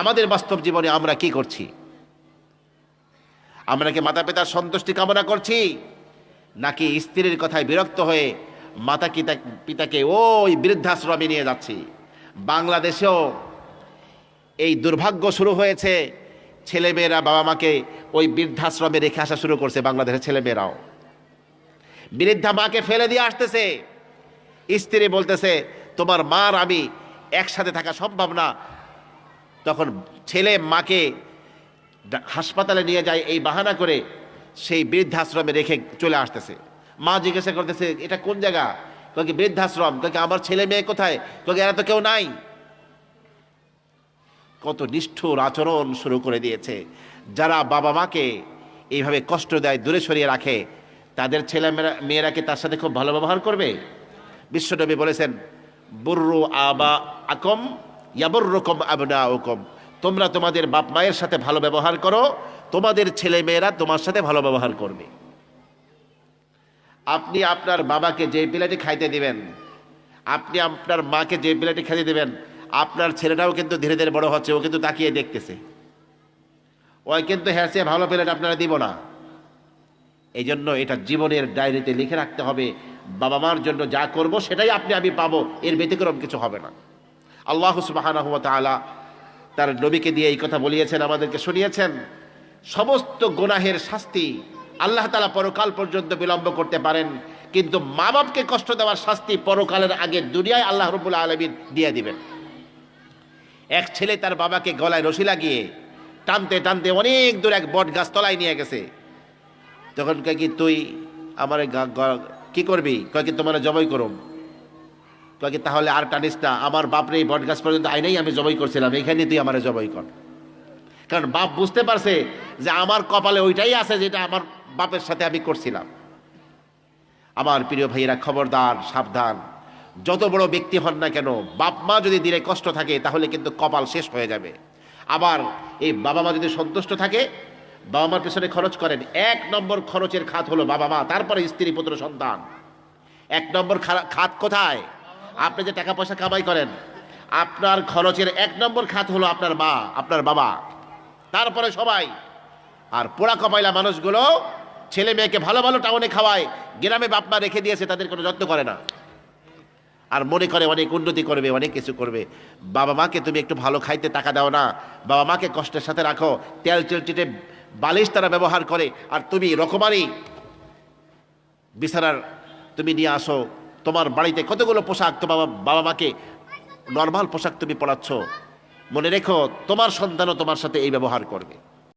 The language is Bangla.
আমাদের বাস্তব জীবনে আমরা কি করছি? আমরা কি মাতা পিতার সন্তুষ্টি কামনা করছি? নাকি স্ত্রীর কথায় বিরক্ত হয়ে মাতা পিতা পিতাকে ওই বৃদ্ধাশ্রমে নিয়ে যাচ্ছি? বাংলাদেশেও এই দুর্ভাগ্য শুরু হয়েছে। ছেলেমেয়েরা বাবা মাকে ওই বৃদ্ধাশ্রমে রেখে আসা শুরু করছে বাংলাদেশের ছেলেমেয়েরাও। বৃদ্ধা মাকে ফেলে দিয়ে আসতেছে। স্ত্রী বলতেছে, তোমার মার আমি একসাথে থাকা সম্ভব না। তখন ছেলে মাকে হাসপাতালে নিয়ে যায় এই বাহানা করে সেই বৃদ্ধাশ্রমে রেখে চলে আসতেছে। মা জিজ্ঞাসা করতেছে, এটা কোন জায়গা? কয়েক বৃদ্ধাশ্রম। কয়েক আমার ছেলে মেয়ে কোথায়? কয়েক এরা তো কেউ নাই। কত নিষ্ঠুর আচরণ শুরু করে দিয়েছে। যারা বাবা মাকে এইভাবে কষ্ট দেয়, দূরে সরিয়ে রাখে, তাদের ছেলে মেয়েরা কি তার সাথে খুব ভালো ব্যবহার করবে? বিশ্বনবী বলেছেন, বুর্রু আবা আকম ইয়াবর রকম আবনা ওকম তোমরা তোমাদের বাপ মায়ের সাথে ভালো ব্যবহার করো, তোমাদের ছেলে মেয়েরা তোমার সাথে ভালো ব্যবহার করবে। আপনি আপনার বাবাকে যে প্লেটে খাইতে দিবেন, আপনি আপনার মাকে যে প্লেটে খেতে দেবেন, আপনার ছেলেটাও কিন্তু ধীরে ধীরে বড় হচ্ছে, ও কিন্তু তাকিয়ে দেখতেছে। ওই কিন্তু হ্যাঁ সে ভালো প্লেট আপনারা দিব না। এই জন্য এটা জীবনের ডায়েরিতে লিখে রাখতে হবে, বাবা মার জন্য যা করব সেটাই আপনি, আমি পাবো, এর ব্যতিক্রম কিছু হবে না। আল্লাহ ওয়া তার নবীকে দিয়ে এই কথা বলিয়েছেন, আমাদেরকে শুনিয়েছেন। সমস্ত গুনাহের শাস্তি আল্লাহ তালা পরকাল পর্যন্ত বিলম্ব করতে পারেন, কিন্তু মা বাপকে কষ্ট দেওয়ার শাস্তি পরকালের আগে দুনিয়ায় আল্লাহ রবুল্লা আলমিন দিয়ে দিবেন। এক ছেলে তার বাবাকে গলায় রশি লাগিয়ে টানতে টানতে অনেক দূর এক বট গাছ তলায় নিয়ে গেছে। তখন কয় কি, তুই আমার কি করবি? কয় কি, তোমার জবাই করুম? কয় কি, তাহলে আর টানিস না, আমার বাপরে এই বটগাছ পর্যন্ত আইনেই আমি জবাই করছিলাম, এখানে তুই আমার জবাই কর। কারণ বাপ বুঝতে পারছে যে আমার কপালে ওইটাই আছে যেটা আমার বাপের সাথে আমি করছিলাম। আমার প্রিয় ভাইয়েরা, খবরদার, সাবধান। যত বড় ব্যক্তি হন না কেন, বাপ মা যদি দিলে কষ্ট থাকে, তাহলে কিন্তু কপাল শেষ হয়ে যাবে। আবার এই বাবা মা যদি সন্তুষ্ট থাকে, বাবা মার পেছনে খরচ করেন। এক নম্বর খরচের খাত হলো বাবা মা, তারপরে স্ত্রী পুত্র সন্তান। এক নম্বর খাত কোথায়? আপনি যে টাকা পয়সা কামাই করেন, আপনার খরচের এক নম্বর খাত হলো আপনার মা, আপনার বাবা। তারপরে সবাই। আর পোড়া কপাইলা মানুষগুলো ছেলে মেয়েকে ভালো ভালো টাউনে খাওয়ায়, গ্রামে বাপ মা রেখে দিয়েছে, তাদের কোনো যত্ন করে না। আর মনে করে অনেক উন্নতি করবে, অনেক কিছু করবে। বাবা মাকে তুমি একটু ভালো খাইতে টাকা দাও না। বাবা মাকে কষ্টের সাথে রাখো, তেল চিটে বালিশ তারা ব্যবহার করে। আর তুমি রকমারি বিছানার তুমি নিয়ে আসো। তোমার বাড়িতে কতগুলো পোশাক তোমার বাবা মাকে? নর্মাল পোশাক তুমি পড়াচ্ছ মনে রেখো, তোমার সন্তানও তোমার সাথে এই ব্যবহার করবে।